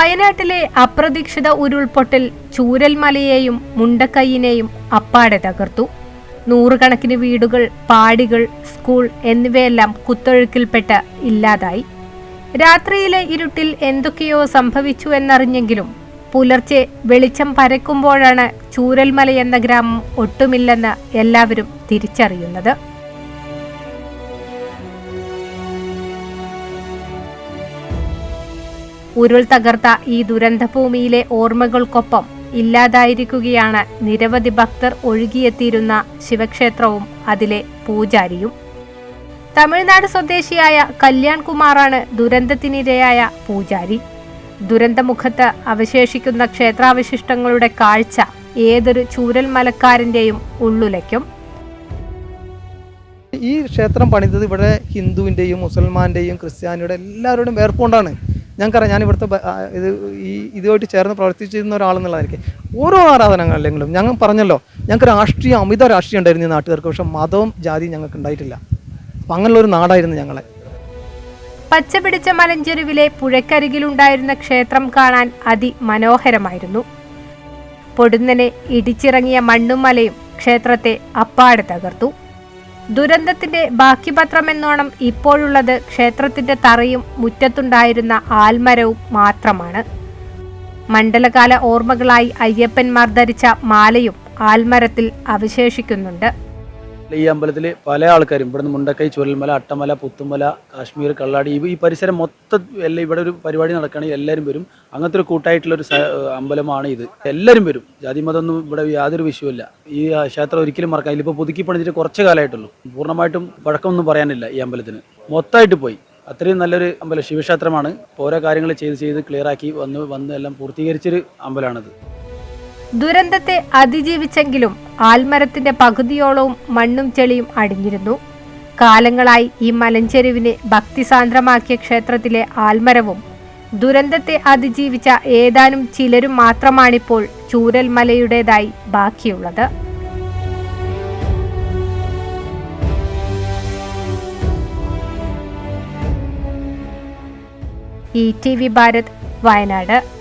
വയനാട്ടിലെ അപ്രതീക്ഷിത ഉരുൾപൊട്ടൽ ചൂരൽമലയെയും മുണ്ടക്കൈയിനെയും അപ്പാടെ തകർത്തു. നൂറുകണക്കിന് വീടുകൾ പാടികൾ സ്കൂൾ എന്നിവയെല്ലാം കുത്തൊഴുക്കിൽപ്പെട്ട് ഇല്ലാതായി. രാത്രിയിലെ ഇരുട്ടിൽ എന്തൊക്കെയോ സംഭവിച്ചു എന്നറിഞ്ഞെങ്കിലും പുലർച്ചെ വെളിച്ചം പരക്കുമ്പോഴാണ് ചൂരൽമല എന്ന ഗ്രാമം ഒട്ടുമില്ലെന്ന് എല്ലാവരും തിരിച്ചറിയുന്നത്. ഉരുൾ തകർത്ത ഈ ദുരന്തഭൂമിയിലെ ഓർമ്മകൾക്കൊപ്പം ഇല്ലാതായിരിക്കുകയാണ് നിരവധി ഭക്തർ ഒഴുകിയെത്തിയിരുന്ന ശിവക്ഷേത്രവും അതിലെ പൂജാരിയും. തമിഴ്നാട് സ്വദേശിയായ കല്യാൺ കുമാറാണ് ദുരന്തത്തിനിരയായ പൂജാരി. ദുരന്തമുഖത്ത് അവശേഷിക്കുന്ന ക്ഷേത്രാവശിഷ്ടങ്ങളുടെ കാഴ്ച ഏതൊരു ചൂരൽ മലക്കാരന്റെയും ഉള്ളുലയ്ക്കും. ഈ ക്ഷേത്രം പണിതത് ഇവിടെ ഹിന്ദുവിന്റെയും മുസൽമാന്റെയും ക്രിസ്ത്യാനിയുടെ എല്ലാവരുടെയും വേർപ്പുകൊണ്ടാണ് ഞങ്ങൾക്കറിയാം ഞാൻ ഇവിടുത്തെ ഇത് ഈ ഇതുമായിട്ട് ചേർന്ന് പ്രവർത്തിച്ചിരുന്ന ഒരാളെന്നുള്ളതായിരിക്കും. ഓരോ ആരാധനകളിലെങ്കിലും ഞങ്ങൾ പറഞ്ഞല്ലോ ഞങ്ങൾക്ക് രാഷ്ട്രീയം അമിത രാഷ്ട്രീയം ഉണ്ടായിരുന്നു ഈ നാട്ടുകാർക്ക് പക്ഷെ മതവും ജാതിയും ഞങ്ങൾക്ക് ഉണ്ടായിട്ടില്ല. അപ്പം അങ്ങനെയുള്ള ഒരു നാടായിരുന്നു ഞങ്ങളെ. പച്ചപിടിച്ച മലഞ്ചെരുവിലെ പുഴക്കരികിലുണ്ടായിരുന്ന ക്ഷേത്രം കാണാൻ അതിമനോഹരമായിരുന്നു. പൊടുന്നനെ ഇടിച്ചിറങ്ങിയ മണ്ണും മലയും ക്ഷേത്രത്തെ അപ്പാടെ തകർത്തു. ദുരന്തത്തിന്റെ ബാക്കിപത്രമെന്നോണം ഇപ്പോഴുള്ളത് ക്ഷേത്രത്തിന്റെ തറയും മുറ്റത്തുണ്ടായിരുന്ന ആൽമരവും മാത്രമാണ്. മണ്ഡലകാല ഓർമ്മകളായി അയ്യപ്പന്മാർ ധരിച്ച മാലയും ആൽമരത്തിൽ അവശേഷിക്കുന്നുണ്ട്. ഈ അമ്പലത്തിൽ പല ആൾക്കാരും ഇവിടുന്ന് മുണ്ടക്കൈ ചുരൽമല അട്ടമല പുത്തുമല കാശ്മീർ കള്ളാടി ഈ- പരിസരം മൊത്തം എല്ലാം ഇവിടെ ഒരു പരിപാടി നടക്കുകയാണെങ്കിൽ എല്ലാവരും വരും. അങ്ങനത്തെ ഒരു കൂട്ടായിട്ടുള്ള ഒരു അമ്പലമാണ് ഇത്. എല്ലാവരും വരും. ജാതി മതമൊന്നും ഇവിടെ യാതൊരു വിഷയമില്ല ഈ ക്ഷേത്രം ഒരിക്കലും മറക്കാൻ ഇതിപ്പോൾ പുതുക്കി പണിതിട്ട് കുറച്ച് കാലമായിട്ടുള്ളൂ. പൂർണമായിട്ടും പഴക്കമൊന്നും പറയാനില്ല ഈ അമ്പലത്തിന്. മൊത്തമായിട്ട് പോയി. അത്രയും നല്ലൊരു അമ്പലം. ശിവക്ഷേത്രമാണ്. ഓരോ കാര്യങ്ങൾ ചെയ്ത് ചെയ്ത് ക്ലിയറാക്കി വന്ന് വന്ന് എല്ലാം പൂർത്തീകരിച്ചൊരു അമ്പലമാണിത്. ദുരന്തത്തെ അതിജീവിച്ചെങ്കിലും ആൽമരത്തിന്റെ പകുതിയോളവും മണ്ണും ചെളിയും അടിഞ്ഞിരുന്നു. കാലങ്ങളായി ഈ മലഞ്ചെരുവിനെ ഭക്തിസാന്ദ്രമാക്കിയ ക്ഷേത്രത്തിലെ ആൽമരവും ദുരന്തത്തെ അതിജീവിച്ച ഏതാനും ചിലരും മാത്രമാണിപ്പോൾ ചൂരൽമലയുടേതായി ബാക്കിയുള്ളത്. E T V Bharat Wayanad.